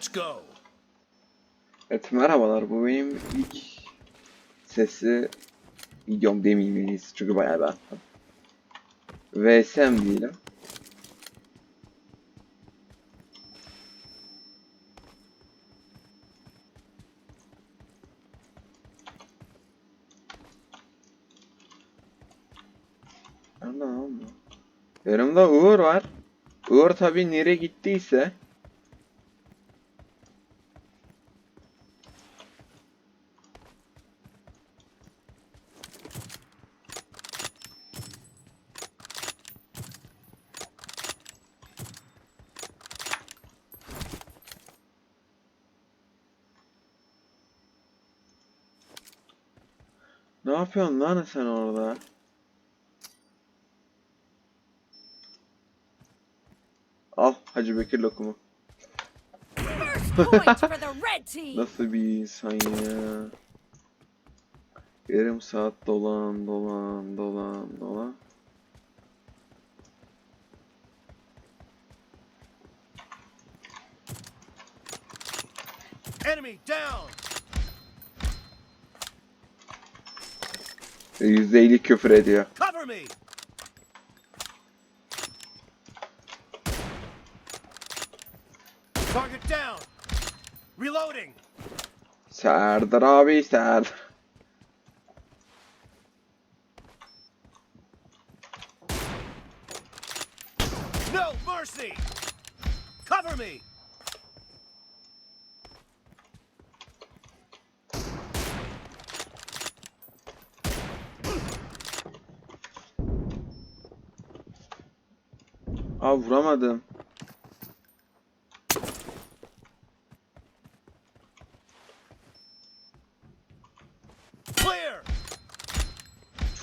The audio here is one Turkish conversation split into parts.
Let's go. Evet merhabalar bu benim ilk sesli videom demeyeyim en iyisi çünkü bayağı bir attım. VSM diyelim. Anam. Yanımda Uğur var. Uğur tabi nereye gittiyse Ne yapıyorsun lan sen orada? Al Hacı Bekir lokumu. Nasıl bir insan ya? Yarım saat dolan dolan dolan dolan. Enemy down. %50 küfür ediyor. Cover me. Target down. Reloading. Serdar abi Serdar. No mercy. Cover me. Aa vuramadım.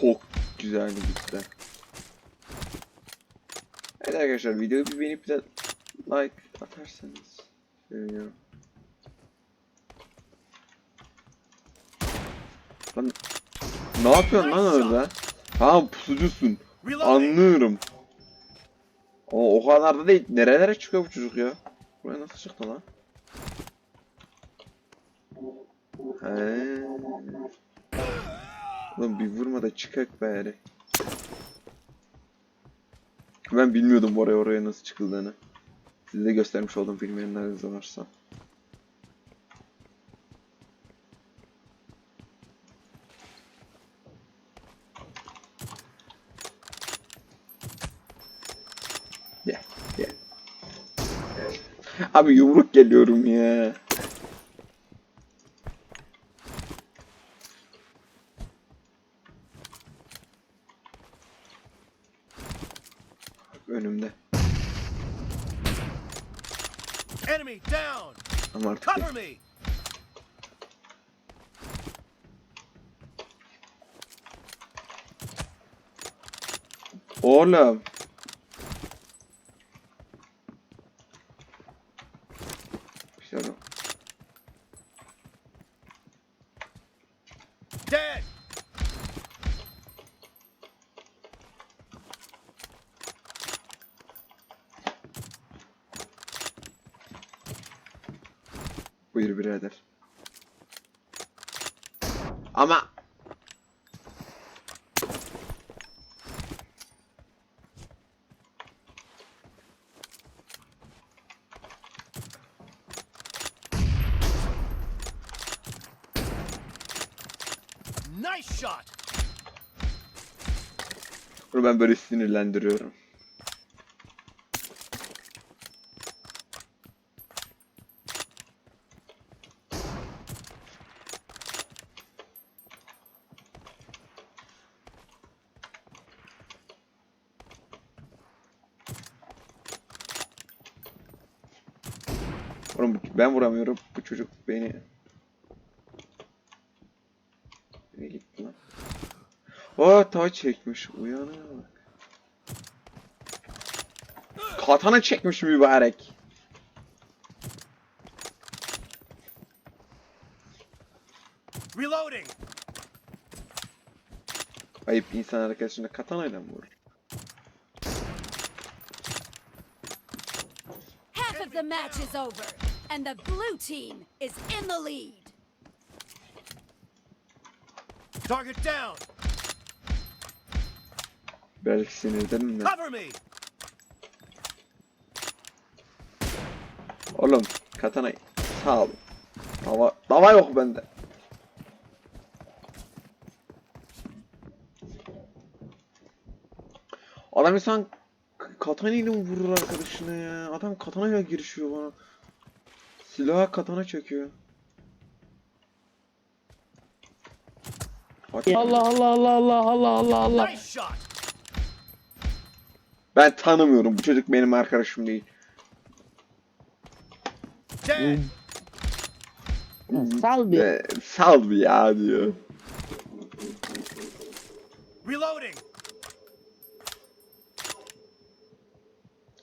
Çok güzel gitti. Evet arkadaşlar videoyu bir beğenip de like atarsanız seviniyorum. Lan ne yapıyorsun lan orada? Ha pusucusun. Anlıyorum. O, o kadar da değil. Nerelere çıkıyor bu çocuk ya? Buraya nasıl çıktı lan? He. Lan bir vurma da çıkak bari. Ben bilmiyordum oraya oraya nasıl çıkıldığını. Size göstermiş oldum bilmeyenler de varsa. Gel, gel. Abi yumruk geliyorum ya. Önümde. Enemy down. Ama artık Cover me. Oğlum. Güzel o. Dead. Buyur birader. Ama Nice shot. bunu ben böyle sinirlendiriyorum. Oğlum ben vuramıyorum. Bu çocuk beni... Beni gitti lan. Aa ta çekmiş. Uyanığa bak. Katana çekmiş mübarek. Reloading. Ayıp insan arkadaşına katanayla mı vurur? Half of the match is over. And the blue team is in the lead. Target down. Belki sinirden de. Cover me. Oğlum katana sağ ol. Dava, dava yok bende. Adam insan katana ile mi vurur arkadaşına ya? Adam katanayla girişiyor bana. Silaha katana çekiyor. Hak- Allah Allah Allah Allah Allah Allah Allah. Ben tanımıyorum. Bu çocuk benim arkadaşım değil. Dead. Sal bir. Ee, sal bir ya diyor. Reloading.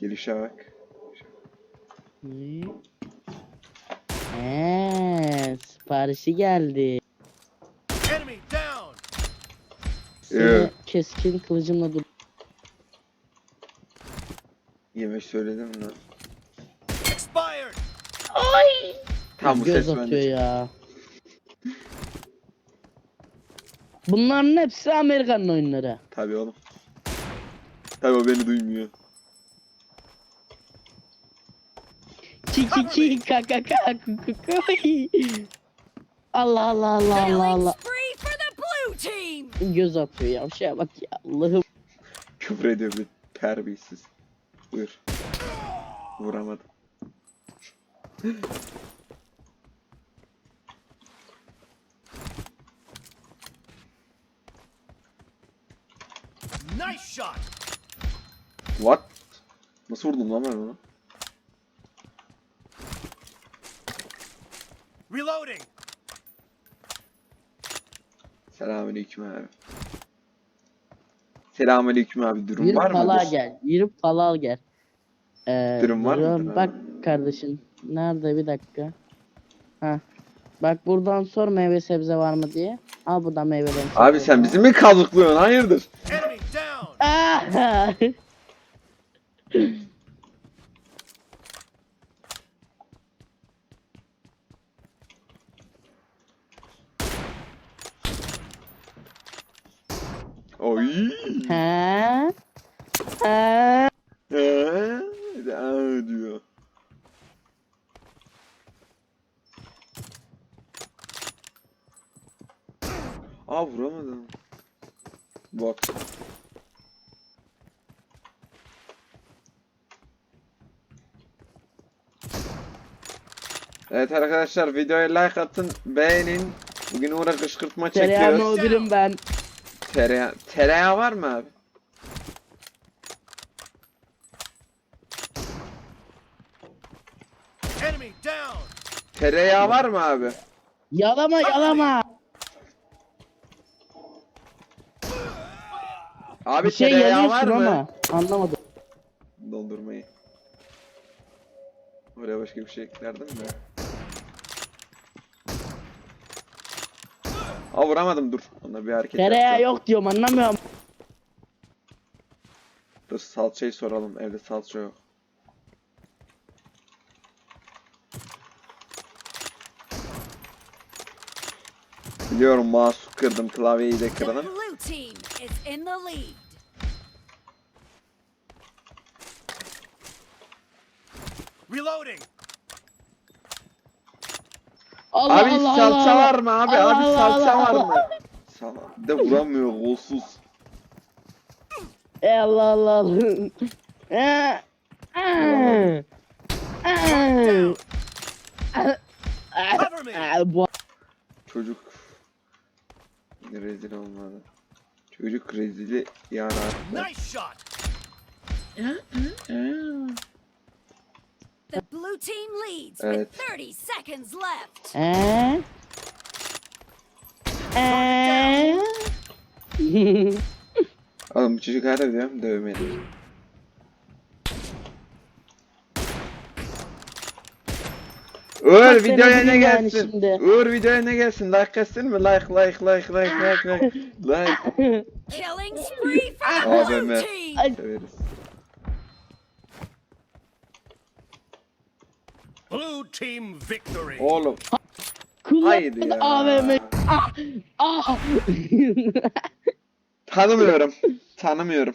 Gelişe bak. Eee, siparişi geldi. Enemy down. Seni Evet. keskin kılıcımla dur. Yemek söyledim mi? Expired. Tam bu Göz ses atıyor bende. ya. Bunların hepsi Amerikan oyunları. Tabii oğlum. Tabii o beni duymuyor. Ki ki ki ka ka ka ku ku ku. Allah Allah Allah Allah Allah. Göz atıyor ya. Şeye bak ya. Allah'ım. Küfür ediyor bir terbiyesiz. Buyur. Vuramadım. Nice shot. What? Nasıl vurdum lan ben onu? Reloading. Selamünaleyküm abi. Selamünaleyküm abi. Durum Yürü var mı? pala gel. Yürü pala gel. Ee, Durum var mıdır durum- Bak kardeşim. Nerede bir dakika. Ha. Bak buradan sor meyve sebze var mı diye. Al buradan meyvelerini. Abi sen bizi mi kazıklıyorsun? Hayırdır? Enemy down. Ah! Oy. Ha? Ha? Ee, Aa, diyor. Aa vuramadım. Bak. Evet arkadaşlar videoya like atın, beğenin. Bugün uğra kışkırtma çekiyoruz. öldürün ben. Tereyağı, tereyağı var mı abi? Enemy down. Tereyağı var mı abi? Yalama yalama. Abi Bir şey tereyağı var yanıyorsun mı? ama. Anlamadım. Dondurmayı. Oraya başka bir şey eklerdim de. Aa vuramadım dur. Ona bir hareket Tereyağı yapacağım. yok diyorum anlamıyorum. Dur salçayı soralım. Evde salça yok. Biliyorum mouse kırdım klavyeyi de The kırdım. blue team is in the lead. Reloading. Allah Abi Allah salça Allah. var mı abi? Allah abi Allah salça Allah var Allah. mı? Sal bir de vuramıyor golsuz. Ey Allah Allah Allah. Ee, ee, ee. Cover me. Ee, Bu Çocuk rezil olmadı. Çocuk rezili yarattı. Nice shot. The blue team leads Evet. with 30 seconds left. Ee? Ee? Oğlum bu çocuk hala diyorum dövmeli. Uğur Bak seni videoya ne bileyim yani gelsin? şimdi. Uğur videoya ne gelsin? Like gelsin mi? Like like like like like like. like. Killing spree for the AVM. blue team. Ay. Severiz. Blue team victory. Oğlum Kullanmadı ya. AVM. Ah! Ah! Tanımıyorum. Tanımıyorum.